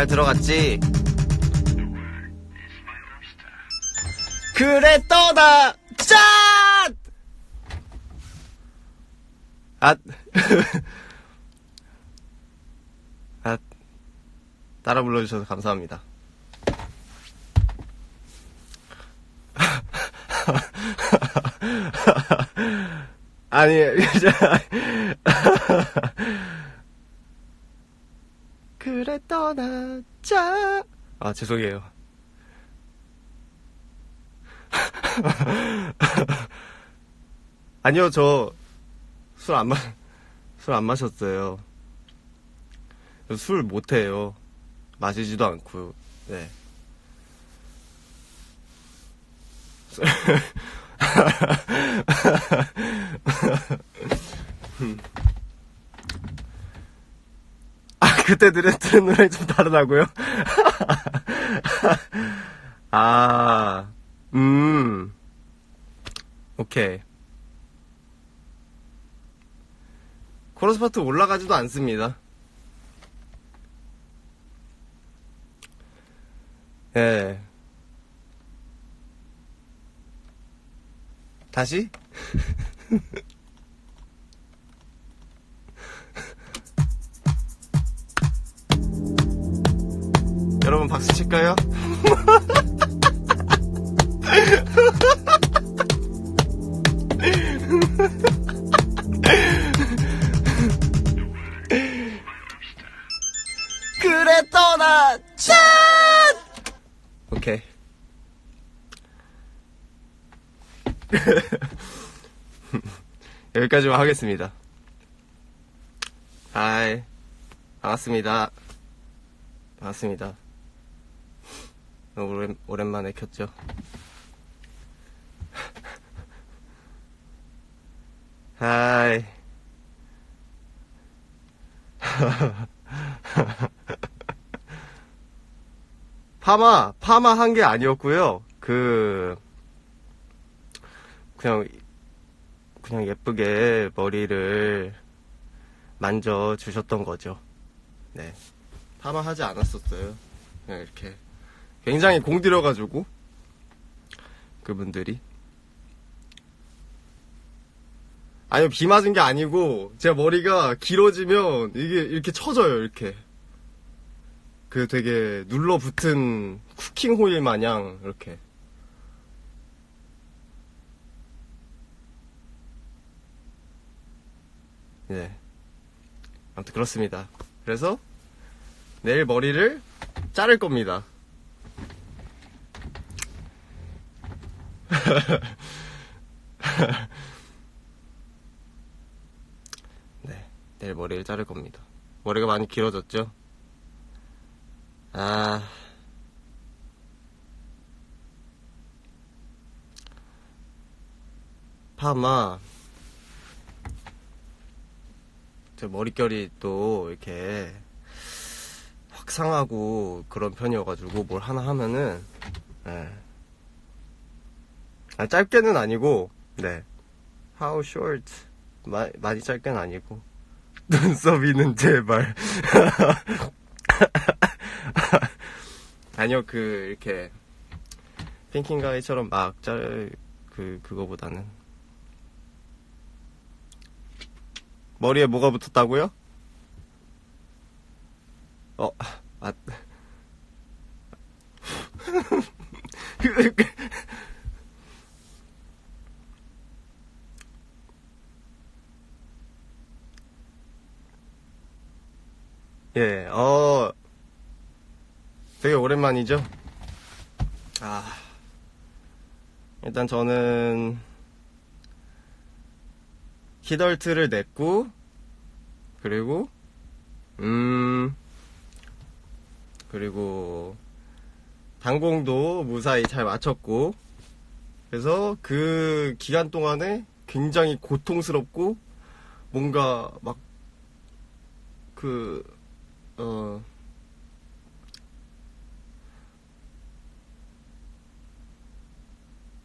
잘 들어갔지? 그래 떠나 짠! 아, 아, 따라 불러주셔서 감사합니다. 아니, 그래 떠나자. 아, 죄송해요. 아니요, 저 술 안 마, 술 안 마셨어요. 술 못해요. 마시지도 않고, 네. 그때 들은, 들은 노래 좀 다르다고요? 아, 음. 오케이. 코러스 파트 올라가지도 않습니다. 예. 다시? 여러분 박수 칠까요? 그래 떠나 짠! 오케이. 여기까지만 하겠습니다. 하이. 반갑습니다. 반갑습니다. 오랜, 오랜만에 켰죠. 하이. 파마, 파마 한 게 아니었고요. 그, 그냥, 그냥 예쁘게 머리를 만져 주셨던 거죠. 네. 파마 하지 않았었어요. 그냥 이렇게. 굉장히 공들여가지고, 그분들이. 아니요, 비 맞은 게 아니고, 제가 머리가 길어지면 이게 이렇게 쳐져요, 이렇게. 그 되게 눌러붙은 쿠킹 호일 마냥, 이렇게. 네. 아무튼 그렇습니다. 그래서, 내일 머리를 자를 겁니다. 네, 내일 머리를 자를 겁니다. 머리가 많이 길어졌죠? 아. 파마. 제 머릿결이 또 이렇게 확상하고 그런 편이어가지고 뭘 하나 하면은, 예. 아, 짧게는 아니고, 네. How short? 마, 많이 짧게는 아니고. 눈썹이는 제발. 아니요, 그, 이렇게, 핑킹 가이처럼 막 짤, 그, 그거보다는. 머리에 뭐가 붙었다고요? 어, 아. 예, 어, 되게 오랜만이죠? 아, 일단 저는, 키덜트를 냈고, 그리고, 음, 그리고, 단공도 무사히 잘 마쳤고, 그래서 그 기간 동안에 굉장히 고통스럽고, 뭔가 막, 그, 어,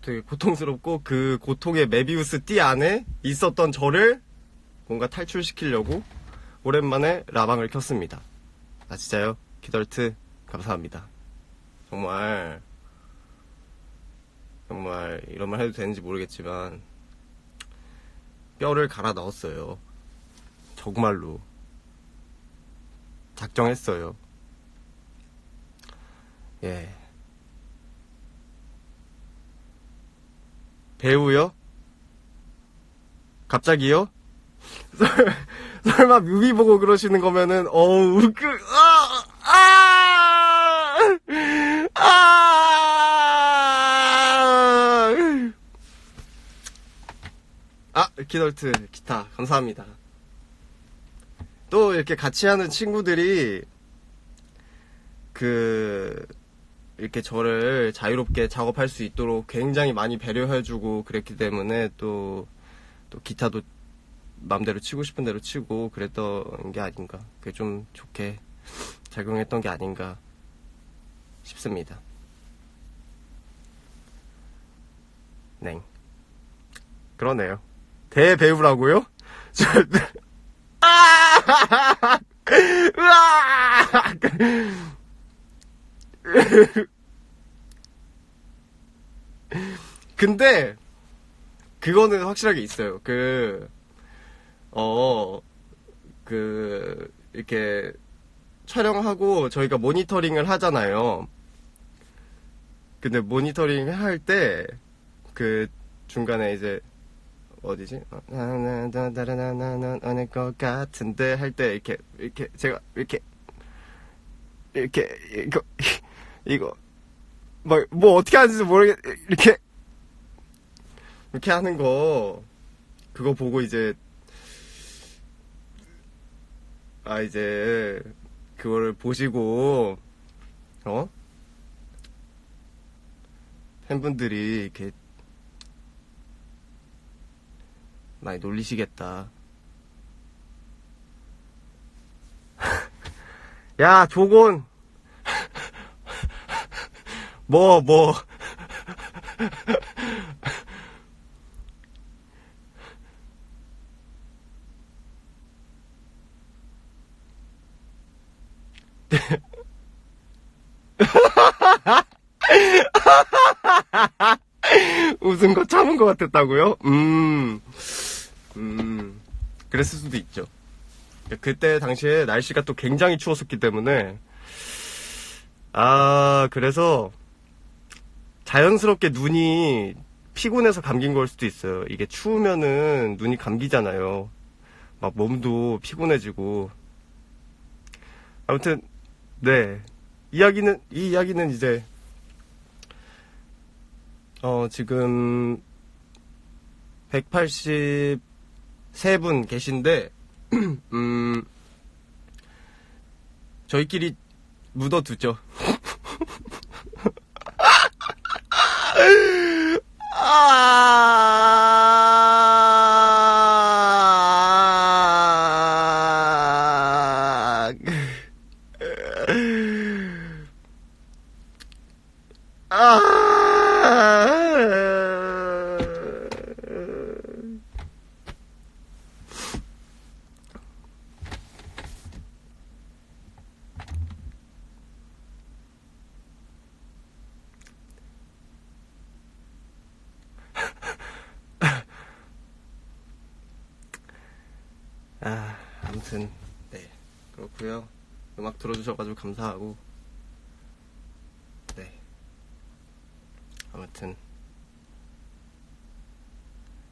되게 고통스럽고 그 고통의 메비우스 띠 안에 있었던 저를 뭔가 탈출시키려고 오랜만에 라방을 켰습니다. 아 진짜요? 키덜트 감사합니다. 정말 정말 이런 말 해도 되는지 모르겠지만 뼈를 갈아 넣었어요. 정말로 작정했어요. 예. 배우요? 갑자기요? 설- 설마 뮤비 보고 그러시는 거면은 어우 그 아! 아! 아! 아, 키덜트 기타 감사합니다. 또 이렇게 같이 하는 친구들이 그 이렇게 저를 자유롭게 작업할 수 있도록 굉장히 많이 배려해주고 그랬기 때문에 또, 또 기타도 마음대로 치고 싶은 대로 치고 그랬던 게 아닌가. 그게 좀 좋게 작용했던 게 아닌가 싶습니다. 네. 그러네요. 대배우라고요? 저, 아! 으아! 근데 그거는 확실하게 있어요. 그 어, 그, 이렇게, 촬영하고 저희가 모니터링을 하잖아요. 근데 모니터링 할 때, 그, 중간에 이제, 어디지? 어, 나나나나나나나 어느 것 같은데 할 때 이렇게 이렇게 제가 이렇게 이렇게 이거 이거 뭐뭐 어떻게 하는지 모르겠 이렇게 이렇게 하는 거 그거 보고 이제 아 이제 그거를 보시고 어 팬분들이 이렇게 많이 놀리시겠다. 야 조곤 뭐 뭐. 웃은 거 참은 것 같았다고요? 음, 음, 그랬을 수도 있죠. 그때 당시에 날씨가 또 굉장히 추웠었기 때문에, 아, 그래서 자연스럽게 눈이 피곤해서 감긴 걸 수도 있어요. 이게 추우면은 눈이 감기잖아요. 막 몸도 피곤해지고. 아무튼, 네. 이야기는, 이 이야기는 이제, 어, 지금 183분 계신데, 음, 저희끼리 묻어두죠. 아, 아, 아무튼, 네. 그렇고요 음악 들어주셔가지고 감사하고, 네. 아무튼,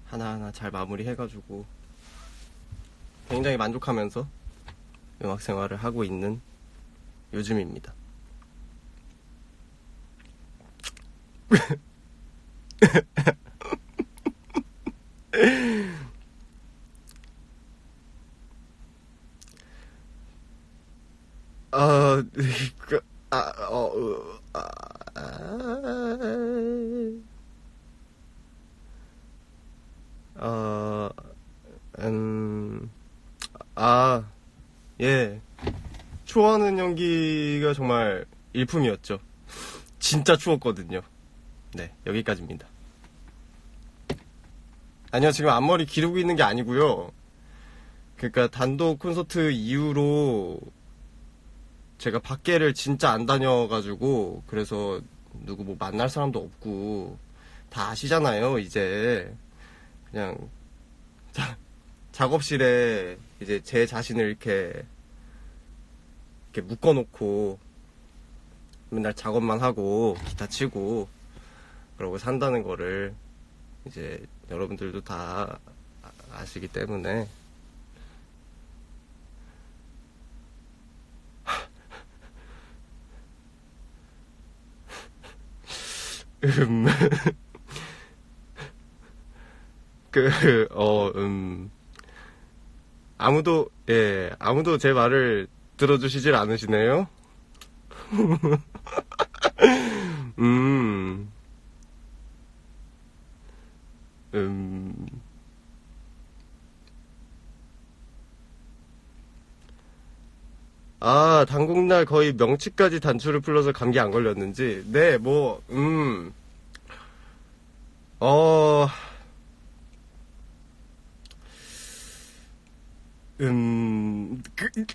하나하나 잘 마무리해가지고, 굉장히 만족하면서 음악 생활을 하고 있는 요즘입니다. 아, 그, 아, 어, 으, 아, 아, 어, 음, 아, 예. 추워하는 연기가 정말 일품이었죠. 진짜 추웠거든요. 네, 여기까지입니다. 아니요, 지금 앞머리 기르고 있는 게 아니고요. 그러니까 단독 콘서트 이후로 제가 밖에를 진짜 안 다녀가지고 그래서 누구 뭐 만날 사람도 없고 다 아시잖아요 이제 그냥 자, 작업실에 이제 제 자신을 이렇게 이렇게 묶어놓고 맨날 작업만 하고 기타 치고 그러고 산다는 거를 이제 여러분들도 다 아- 아시기 때문에 음. 그, 어, 음. 아무도, 예, 아무도 제 말을 들어주시질 않으시네요? 음. 음. 아, 당국날 거의 명치까지 단추를 풀러서 감기 안 걸렸는지. 네, 뭐, 음. 어, 음, 그, 그,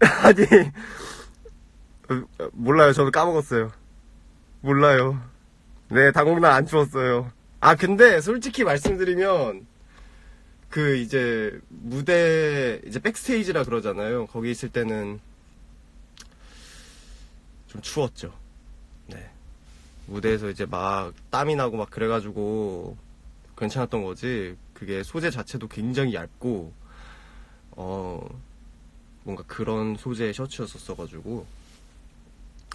아니, 어, 몰라요. 저도 까먹었어요. 몰라요. 네, 당국날 안 추웠어요. 아, 근데 솔직히 말씀드리면, 그 이제 무대, 이제 백스테이지라 그러잖아요. 거기 있을 때는 좀 추웠죠. 네. 무대에서 이제 막 땀이 나고 막 그래가지고 괜찮았던 거지. 그게 소재 자체도 굉장히 얇고, 어, 뭔가 그런 소재의 셔츠였었어가지고.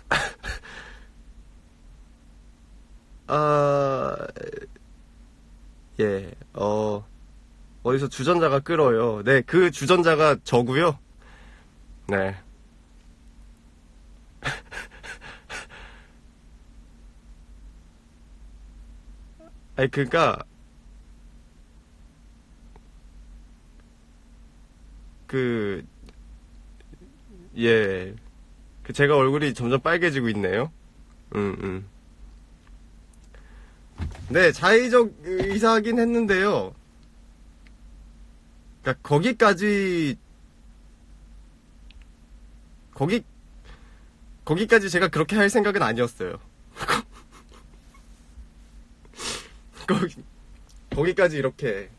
아, 예, 어, 어디서 주전자가 끌어요. 네, 그 주전자가 저고요. 네. 아니, 그니까, 그, 예. 그 제가 얼굴이 점점 빨개지고 있네요. 음, 음. 네, 자의적 의사긴 했는데요. 그러니까 거기까지 거기 거기까지 제가 그렇게 할 생각은 아니었어요. 거기 거기까지 이렇게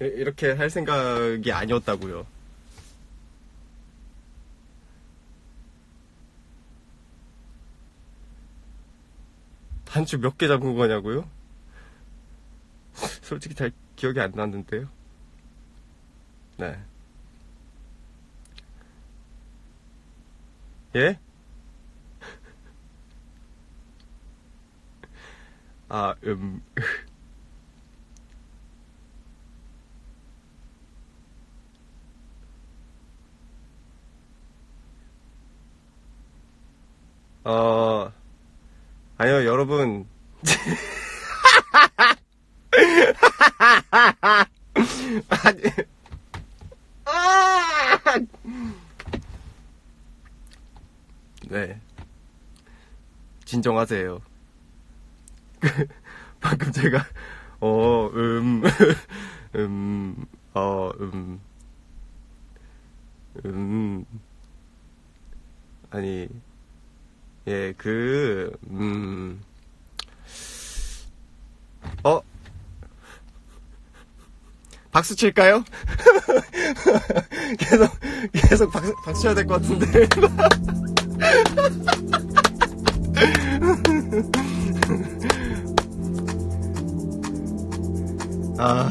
이- 이렇게 할 생각이 아니었다고요. 단추 몇개 잠근 거냐고요? 솔직히 잘 기억이 안 나는데요. 네. 예? 아, 음. 어, 아니요, 여러분. 아니. 아! 네. 진정하세요. 방금 제가, 어, 음, 음, 어, 음, 음, 아니, 예, 그, 음, 어? 박수 칠까요? 계속, 계속 박수, 박수 쳐야 될 것 같은데. 아.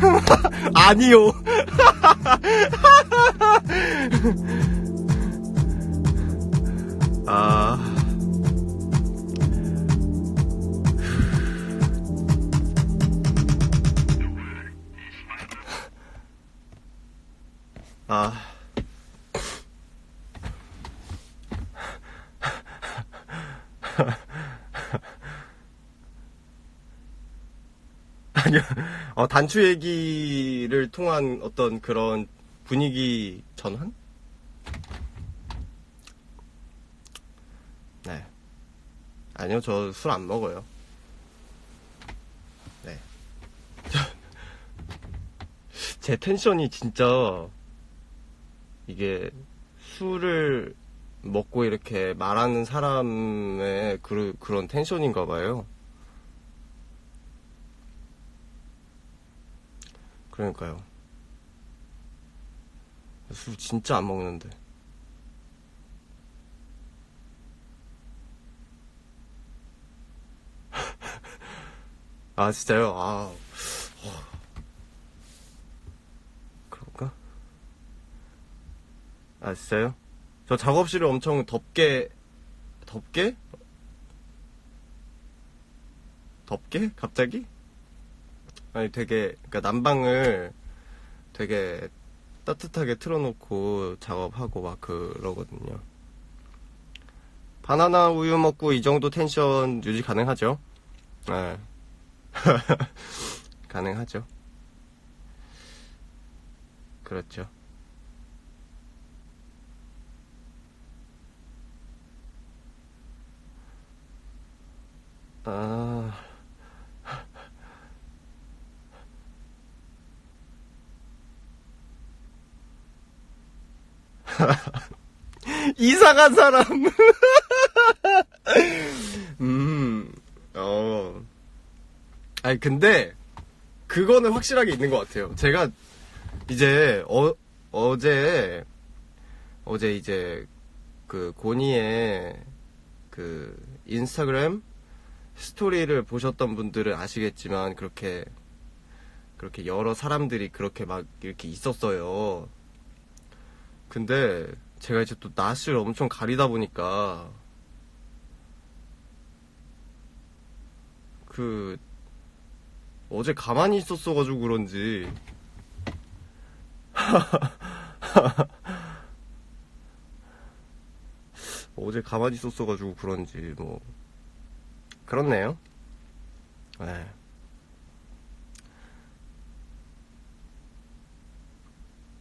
아니요. 단추 얘기를 통한 어떤 그런 분위기 전환? 네. 아니요, 저 술 안 먹어요. 네. 제 텐션이 진짜 이게 술을 먹고 이렇게 말하는 사람의 그, 그런 텐션인가 봐요. 그러니까요. 술 진짜 안 먹는데. 아, 진짜요? 아, 어. 그런가? 아, 진짜요? 저 작업실을 엄청 덥게, 덥게? 덥게? 갑자기? 아니, 되게, 그니까 난방을 되게 따뜻하게 틀어놓고 작업하고 막 그러거든요. 바나나 우유 먹고 이 정도 텐션 유지 가능하죠? 네. 가능하죠. 그렇죠. 아, 이상한 사람. 음, 어. 아니, 근데, 그거는 확실하게 있는 것 같아요. 제가, 이제, 어, 어제, 어제 이제, 그, 고니의, 그, 인스타그램 스토리를 보셨던 분들은 아시겠지만, 그렇게, 그렇게 여러 사람들이 그렇게 막 이렇게 있었어요. 근데, 제가 이제 또 낯을 엄청 가리다 보니까, 그, 어제 가만히 있었어가지고 그런지. 어제 가만히 있었어가지고 그런지, 뭐. 그렇네요. 네.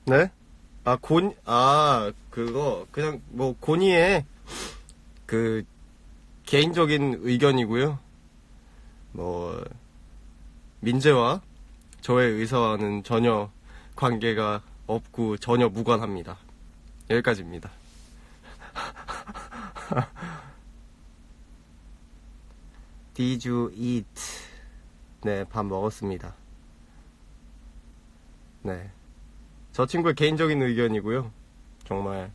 네? 아, 곤, 아, 그거, 그냥, 뭐, 고니의, 그, 개인적인 의견이고요. 뭐, 민재와 저의 의사와는 전혀 관계가 없고 전혀 무관합니다. 여기까지입니다. Eat? 네, 밥 먹었습니다. 네. 저 친구의 개인적인 의견이고요. 정말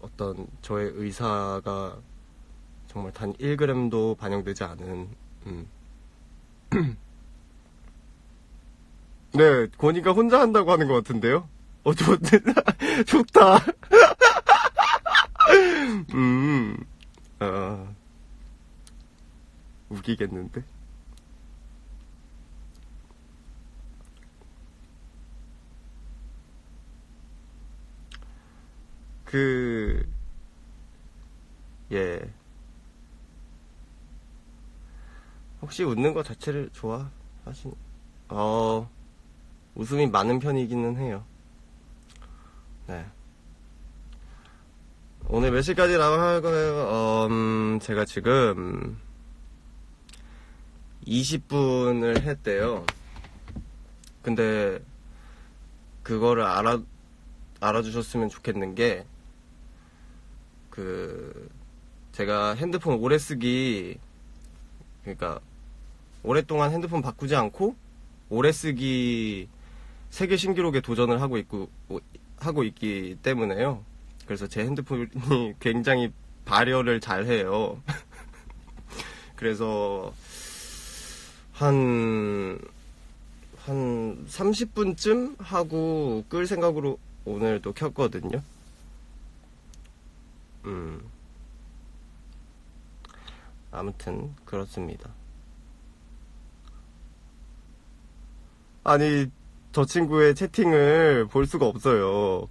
어떤 저의 의사가 정말 단 1g도 반영되지 않은 음. 네, 고니가 혼자 한다고 하는 것 같은데요? 어, 좋, 좋다. 음, 아, 웃기겠는데? 그, 예. 혹시 웃는 거 자체를 좋아하신, 어, 웃음이 많은 편이기는 해요. 네. 오늘 몇 시까지 나갈 거예요? 어, 음, 제가 지금 20분을 했대요. 근데 그거를 알아 알아주셨으면 좋겠는 게 그 제가 핸드폰 오래 쓰기 그러니까 오랫동안 핸드폰 바꾸지 않고 오래 쓰기 세계 신기록에 도전을 하고 있고 하고 있기 때문에요. 그래서 제 핸드폰이 굉장히 발열을 잘 해요. 그래서 한, 한 30분쯤 하고 끌 생각으로 오늘도 켰거든요. 음. 아무튼, 그렇습니다. 아니, 저 친구의 채팅을 볼 수가 없어요.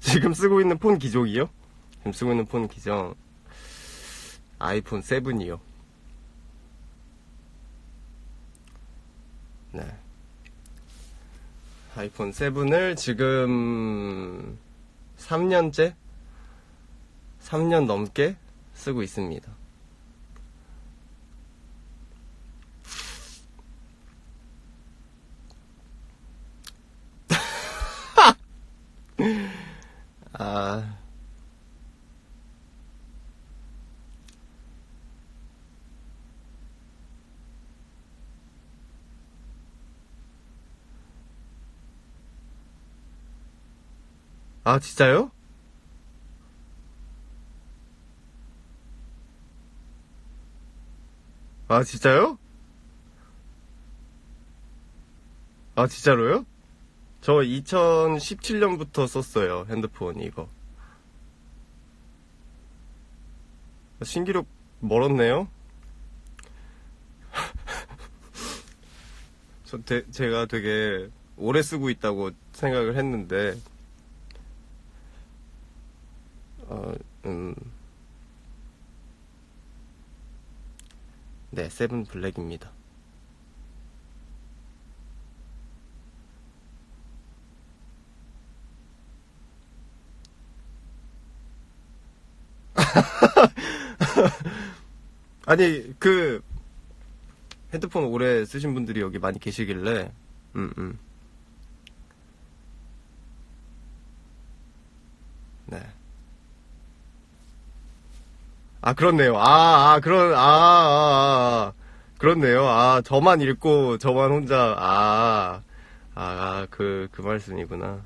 지금 쓰고 있는 폰 기종이요? 지금 쓰고 있는 폰 기종 아이폰 7이요. 네. 아이폰 7을 지금 3년째? 3년 넘게 쓰고 있습니다. 아. 아, 진짜요? 아, 진짜요? 아, 진짜로요? 저 2017년부터 썼어요, 핸드폰, 이거. 신기록 멀었네요? 저, 대- 제가 되게 오래 쓰고 있다고 생각을 했는데, 어, 음. 네, 세븐 블랙입니다. 아니, 그, 핸드폰 오래 쓰신 분들이 여기 많이 계시길래, 음, 음. 네. 아, 그렇네요. 아, 아, 그런, 아, 아, 아, 그렇네요. 아, 저만 읽고, 저만 혼자, 아, 아, 그, 그 말씀이구나.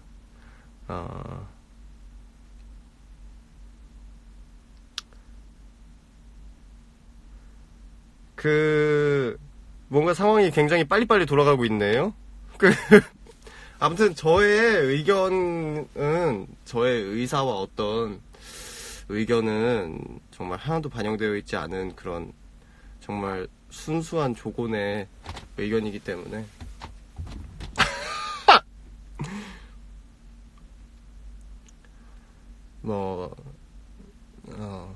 아, 그, 뭔가 상황이 굉장히 빨리빨리 돌아가고 있네요. 그, 아무튼 저의 의견은, 저의 의사와 어떤 의견은 정말 하나도 반영되어 있지 않은 그런 정말 순수한 조곤의 의견이기 때문에 뭐, 어,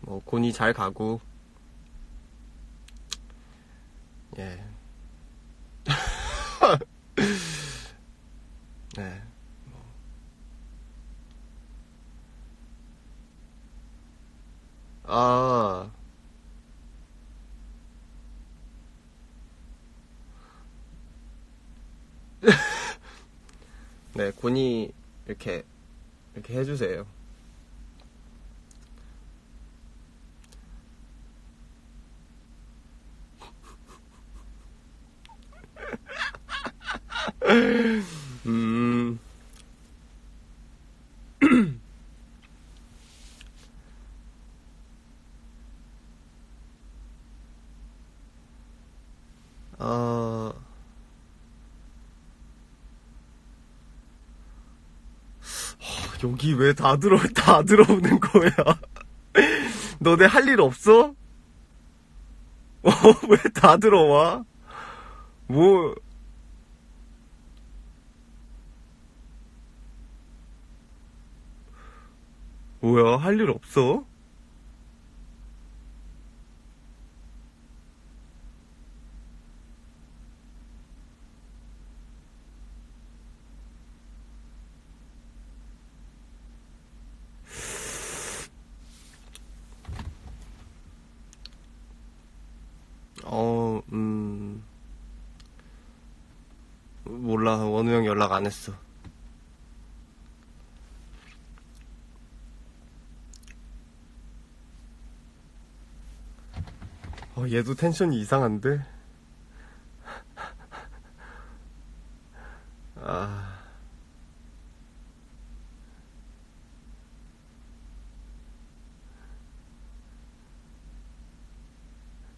뭐, 곤이 잘 가고, 예. 네. 아, 네, 곤이 이렇게, 이렇게 해주세요. 음, 어, 여기 왜 다 들어, 다 들어오는 거야? 너네 할 일 없어? 어, 왜 다 들어와? 뭐, 뭐야, 할 일 없어? 어, 음, 몰라. 원우 형 연락 안 했어. 어, 얘도 텐션이 이상한데? 아,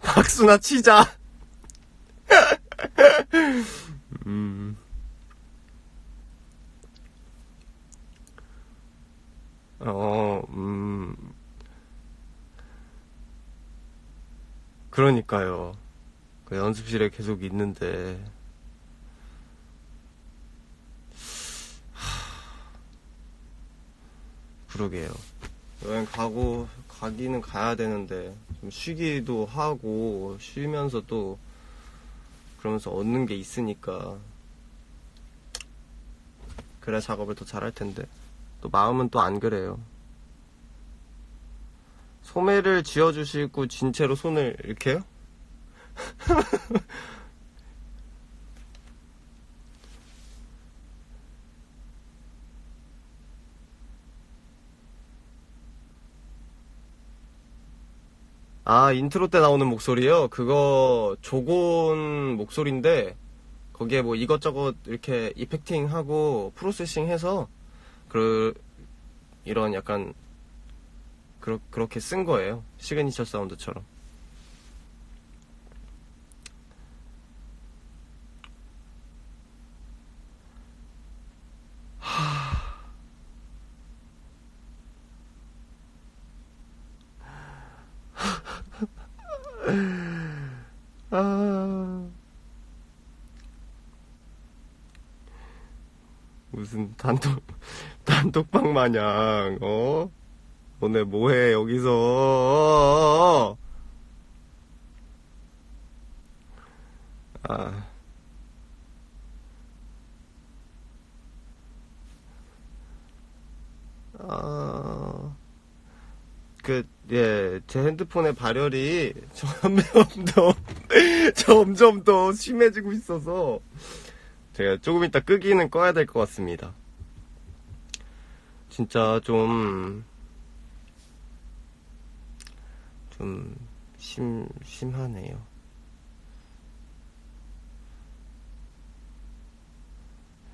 박수나 치자! 음, 어, 음, 그러니까요. 그 연습실에 계속 있는데, 그러게요. 여행 가고, 가기는 가야 되는데, 좀 쉬기도 하고, 쉬면서 또, 그러면서 얻는 게 있으니까 그래 작업을 더 잘할 텐데 또 마음은 또 안 그래요. 소매를 쥐어주시고 진 채로 손을 이렇게요? 아, 인트로 때 나오는 목소리요? 그거 조곤 목소리인데, 거기에 뭐 이것저것 이렇게 이펙팅 하고 프로세싱 해서, 그, 이런 약간, 그렇, 그렇게 쓴 거예요. 시그니처 사운드처럼. 아. 무슨 단독, 단독방 마냥, 어? 너네 뭐해, 여기서? 아. 아. 그, 예, 제 핸드폰의 발열이 점점 더, 점점 더 심해지고 있어서, 제가 조금 이따 끄기는 꺼야 될 것 같습니다. 진짜 좀, 좀, 심, 심하네요.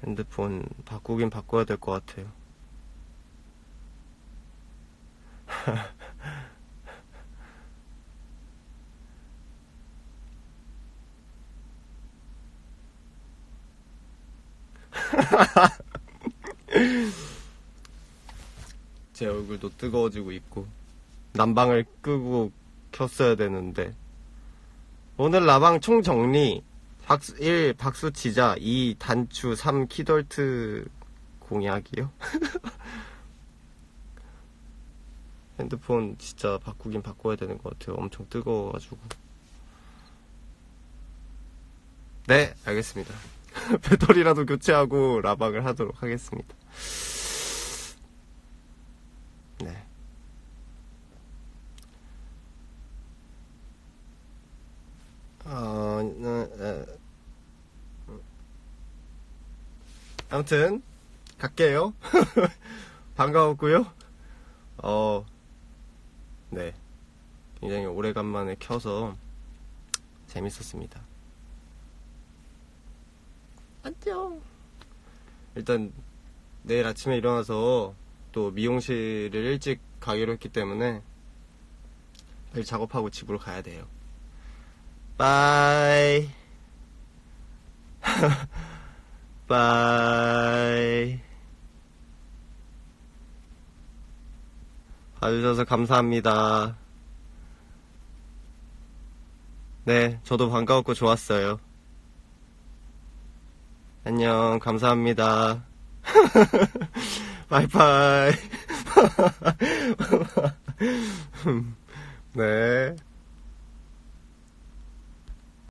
핸드폰 바꾸긴 바꿔야 될 것 같아요. 제 얼굴도 뜨거워지고 있고 난방을 끄고 켰어야 되는데. 오늘 라방 총 정리. 박수 1 박수 치자. 2 단추 3 키덜트 공약이요? 핸드폰 진짜 바꾸긴 바꿔야 되는 것 같아요. 엄청 뜨거워가지고. 네 알겠습니다. 배터리라도 교체하고 라방을 하도록 하겠습니다 네. 어, 어, 어. 아무튼 갈게요. 반가웠고요. 어, 네, 굉장히 오래간만에 켜서 재밌었습니다. 안녕. 일단 내일 아침에 일어나서 또 미용실을 일찍 가기로 했기 때문에 빨리 작업하고 집으로 가야 돼요. 바이. 바이. 봐주셔서 감사합니다. 네, 저도 반가웠고 좋았어요. 안녕, 감사합니다. 바이바이. 네.